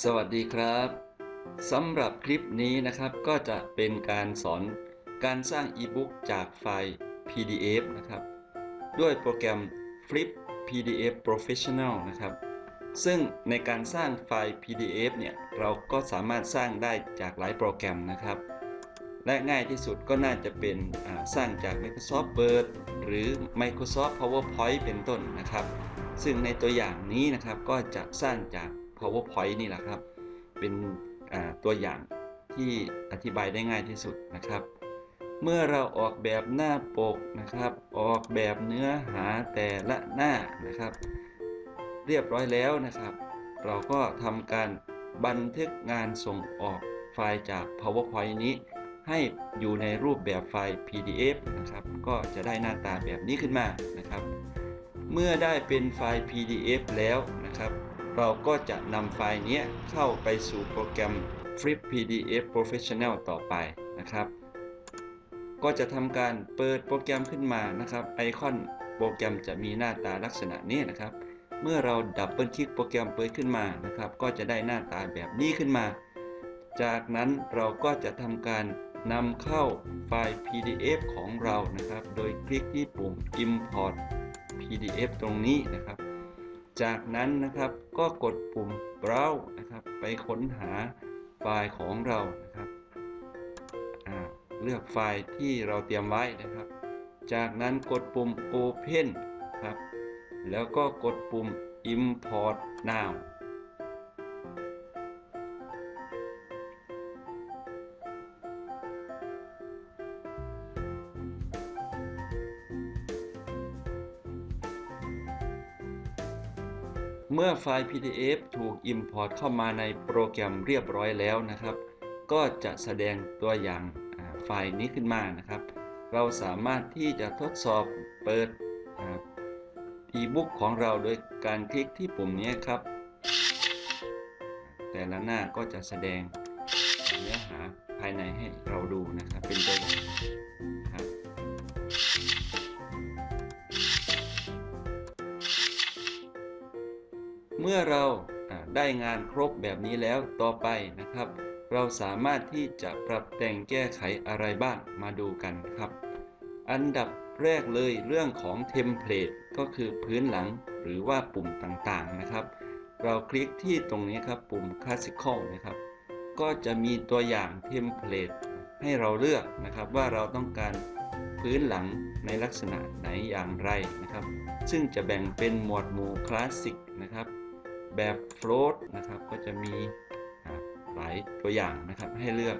สวัสดีครับสำหรับคลิปนี้นะครับก็จะเป็นการสอนการสร้างอีบุ๊กจากไฟล์ PDF นะครับ ด้วยโปรแกรม Flip PDF Professional นะครับ ซึ่งในการสร้างไฟล์ PDF เนี่ยเราก็สามารถสร้างได้จากหลายโปรแกรมนะครับ และง่ายที่สุดก็น่าจะเป็นสร้างจาก Microsoft Word หรือ Microsoft PowerPoint เป็นต้นนะครับ ซึ่งในตัวอย่างนี้นะครับก็จะสร้างจาก PowerPoint นี่แหละครับ เป็นตัวอย่างที่อธิบายได้ง่ายที่สุดนะครับ เมื่อเราออกแบบหน้าปกนะครับ ออกแบบเนื้อหาแต่ละหน้านะครับ เรียบร้อยแล้วนะครับ เราก็ทำการบันทึกงานส่งออกไฟล์จาก PowerPoint นี้ ให้อยู่ในรูปแบบไฟล์ PDF นะครับ ก็จะได้หน้าตาแบบนี้ขึ้นมานะครับ เมื่อได้เป็นไฟล์ PDF แล้วนะครับ เราก็จะนำไฟล์นี้เข้าไปสู่โปรแกรม Flip PDF Professional ต่อไปนะครับ ก็จะทำการเปิดโปรแกรมขึ้นมานะครับ ไอคอนโปรแกรมจะมีหน้าตาลักษณะนี้นะครับ เมื่อเราดับเบิลคลิกโปรแกรมเปิดขึ้นมานะครับ ก็จะได้หน้าตาแบบนี้ขึ้นมา จากนั้นเราก็จะทำการนำเข้าไฟล์ PDF ของเรานะครับ โดยคลิกที่ปุ่ม Import PDF ตรงนี้นะครับ จากนั้นนะครับก็กดปุ่ม Browse นะครับไปค้นหาไฟล์ของเรานะครับเลือกไฟล์ที่เราเตรียมไว้นะครับ จากนั้นกดปุ่ม Open ครับ แล้วก็กดปุ่ม Import Now เมื่อไฟล์ PDF ถูก Import เข้ามาในโปรแกรมเรียบร้อยแล้วนะครับ ก็จะแสดงตัวอย่างไฟล์นี้ขึ้นมานะครับ เราสามารถที่จะทดสอบเปิดอีบุ๊กของเราโดยการคลิกที่ปุ่มนี้ครับ แต่ละหน้าก็จะแสดงเนื้อหาภายในให้เราดูนะครับ เป็นตัวอย่าง เมื่อเราได้งานครบแบบนี้แล้วต่อไปนะครับ เราสามารถที่จะปรับแต่งแก้ไขอะไรบ้างมาดูกันครับ อันดับแรกเลยเรื่องของเทมเพลตก็คือพื้นหลังหรือว่าปุ่มต่างๆนะครับ เราคลิกที่ตรงนี้ครับปุ่ม Classical นะครับ ก็จะมีตัวอย่างเทมเพลตให้เราเลือกนะครับว่าเราต้องการพื้นหลังในลักษณะไหนอย่างไรนะครับ ซึ่งจะแบ่งเป็นหมวดหมู่คลาสสิกนะครับ แบบโฟล t นะครับก็จะมีหลายตัวอย่างนะครับให้เลือก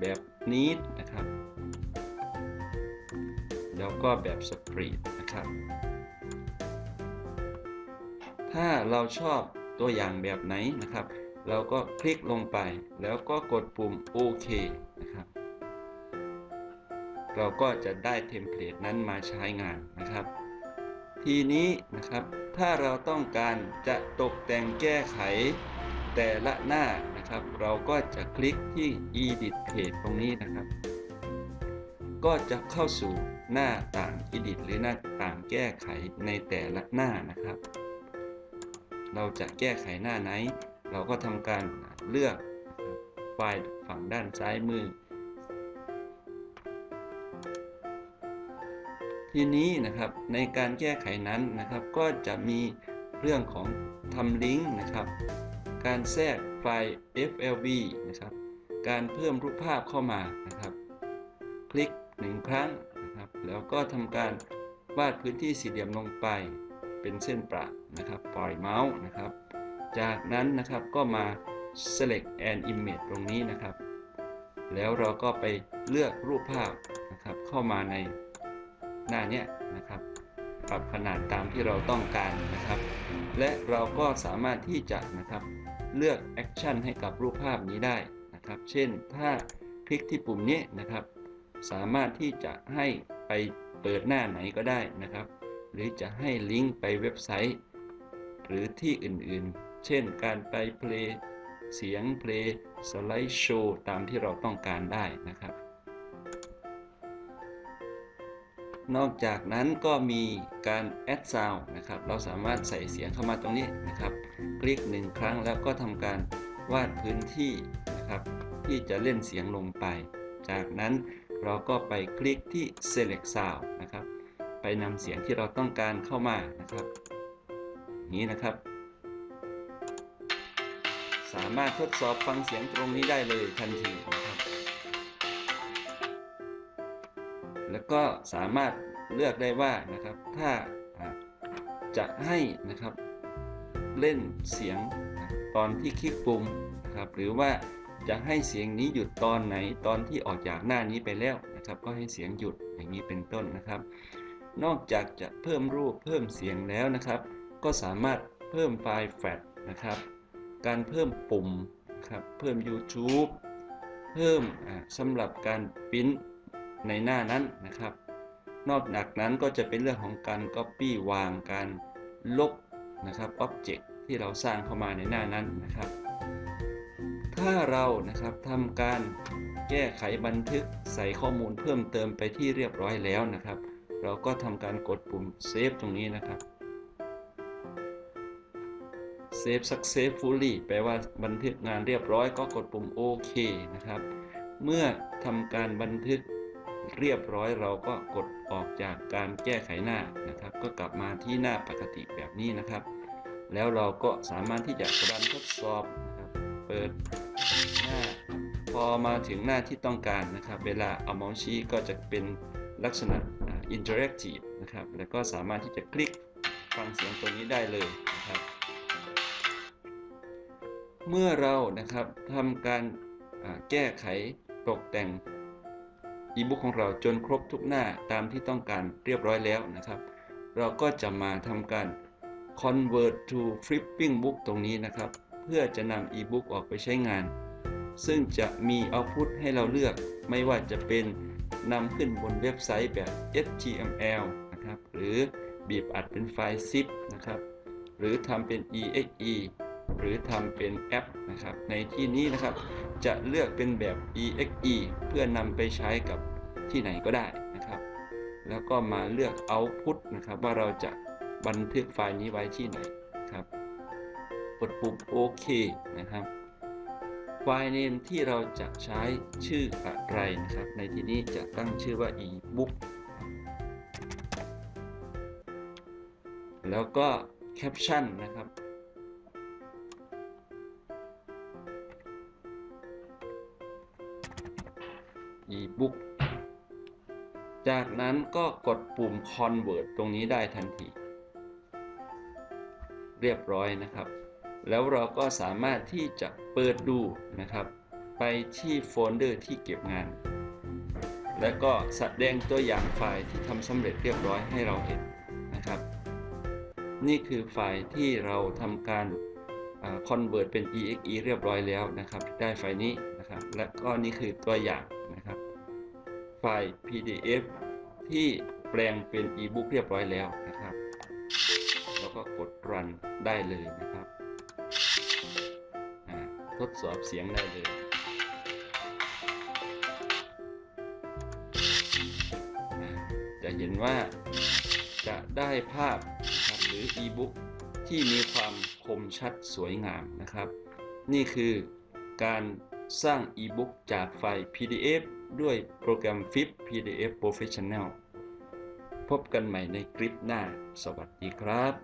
แบบนีดนะครับ แล้วก็แบบสปรีดนะครับ ถ้าเราชอบตัวอย่างแบบไหนนะครับ เราก็คลิกลงไป แล้วก็กดปุ่มโอเคนะครับเราก็จะได้เทมเพลตนั้นมาใช้งานนะครับ ทีนี้นะครับ ถ้าเราต้องการจะตกแต่งแก้ไขแต่ละหน้านะครับ เราก็จะคลิกที่ edit page ตรงนี้นะครับ ก็จะเข้าสู่หน้าต่าง edit หรือหน้าต่างแก้ไขในแต่ละหน้านะครับ เราจะแก้ไขหน้าไหน เราก็ทำการเลือกไฟล์ฝั่งด้านซ้ายมือ ทีนี้นะครับในการแก้ไขนั้นนะครับ ก็จะมีเรื่องของทำลิงก์นะครับ การแทรกไฟล์ FLV นะครับ การเพิ่มรูปภาพเข้ามานะครับ คลิกหนึ่งครั้งนะครับ แล้วก็ทำการวาดพื้นที่สี่เหลี่ยมลงไป เป็นเส้นประนะครับ ปล่อยเมาส์นะครับ จากนั้นนะครับก็มา select an image ตรงนี้นะครับ แล้วเราก็ไปเลือกรูปภาพนะครับเข้ามาใน หน้าเนี้ยนะครับ ปรับขนาดตามที่เราต้องการนะครับ และเราก็สามารถที่จะนะครับเลือกแอคชั่นให้กับรูปภาพนี้ได้นะครับ เช่นถ้าคลิกที่ปุ่มนี้นะครับ สามารถที่จะให้ไปเปิดหน้าไหนก็ได้นะครับ หรือจะให้ลิงก์ไปเว็บไซต์ หรือที่อื่นๆ เช่นการไปเพลย์เสียงเพลย์สไลด์โชว์ตามที่เราต้องการได้นะครับ นอกจากนั้นก็มีการ add sound นะครับ เราสามารถใส่เสียงเข้ามาตรงนี้นะครับ คลิกหนึ่งครั้งแล้วก็ทำการวาดพื้นที่นะครับ ที่จะเล่นเสียงลงไป จากนั้นเราก็ไปคลิกที่ select sound นะครับ ไปนำเสียงที่เราต้องการเข้ามานะครับนี้นะครับ สามารถทดสอบฟังเสียงตรงนี้ได้เลยทันที ก็สามารถเลือกได้ว่านะครับถ้าจะให้นะครับเล่นเสียงตอนที่คลิกปุ่มนะครับหรือว่าจะให้เสียงนี้หยุดตอนไหนตอนที่ออกจากหน้านี้ไปแล้วนะครับ ก็ให้เสียงหยุดอย่างนี้เป็นต้นนะครับ นอกจากจะเพิ่มรูปเพิ่มเสียงแล้วนะครับ ก็สามารถเพิ่มไฟล์แฟลชนะครับ การเพิ่มปุ่มครับเพิ่ม YouTube เพิ่มสำหรับการปริ้น ในหน้านั้นนะครับ นอกจากนั้นก็จะเป็นเรื่องของการ Copy วางการลบนะครับ Object ที่เราสร้างเข้ามาในหน้านั้นนะครับ ถ้าเรานะครับทำการแก้ไขบันทึกใส่ข้อมูลเพิ่มเติมไปที่เรียบร้อยแล้วนะครับ เราก็ทำการกดปุ่ม Save ตรงนี้นะครับ Save successfully แปลว่าบันทึกงานเรียบร้อยก็กดปุ่มโอเคนะครับ เมื่อทำการบันทึก เรียบร้อยเราก็กดออกจากการแก้ไขหน้านะครับ ก็กลับมาที่หน้าปกติแบบนี้นะครับ แล้วเราก็สามารถที่จะรันทดสอบนะครับเปิดหน้า พอมาถึงหน้าที่ต้องการนะครับ เวลาเอาเมาส์ชี้ก็จะเป็นลักษณะอินเทอร์แอคทีฟนะครับ แล้วก็สามารถที่จะคลิกฟังเสียงตัวนี้ได้เลยนะครับ เมื่อเรานะครับทำการแก้ไขตกแต่ง อีบุ๊กของเราจนครบทุกหน้าตามที่ต้องการเรียบร้อยแล้วนะครับ เราก็จะมาทำการ convert to flipping book ตรงนี้นะครับ เพื่อจะนำอีบุ๊กออกไปใช้งาน ซึ่งจะมี output ให้เราเลือกไม่ว่าจะเป็นนำขึ้นบนเว็บไซต์แบบ HTML นะครับ หรือบีบอัดเป็นไฟล์ zip นะครับ หรือทำเป็น exe หรือทำเป็นแอปนะครับ ในที่นี้นะครับจะเลือกเป็นแบบ exe เพื่อนำไปใช้กับที่ไหนก็ได้นะครับ แล้วก็มาเลือก output นะครับ ว่าเราจะบันทึกไฟล์นี้ไว้ที่ไหนครับกดปุ่มโอเคนะครับไฟล์เนมที่เราจะใช้ชื่ออะไรนะครับ ในที่นี้จะตั้งชื่อว่า ebook แล้วก็แคปชั่นนะครับ ebook จากนั้นก็กดปุ่ม convert ตรงนี้ได้ทันที เรียบร้อยนะครับ แล้วเราก็สามารถที่จะเปิดดูนะครับ ไปที่โฟลเดอร์ที่เก็บงาน แล้วก็แสดงตัวอย่างไฟล์ที่ทำสำเร็จเรียบร้อยให้เราเห็นนะครับ นี่คือไฟล์ที่เราทำการคอนเวิร์ตเป็น exe เรียบร้อยแล้วนะครับ ได้ไฟล์นี้นะครับ และก็นี่คือตัวอย่าง ล์ PDF ที่แปลงเป็น e-book เรียบร้อยแล้วนะครับ แล้วก็กด run ได้เลยนะครับอ่าทดสอบเสียงได้เลยอ่าจะเห็นว่าจะได้ภาพนะครับหรือ e-book ที่มีความคมชัดสวยงามนะครับ นี่คือการ สร้างอีบุ๊กจากไฟล์ PDF ด้วยโปรแกรม FIP PDF Professional พบกันใหม่ในคลิปหน้า สวัสดีครับ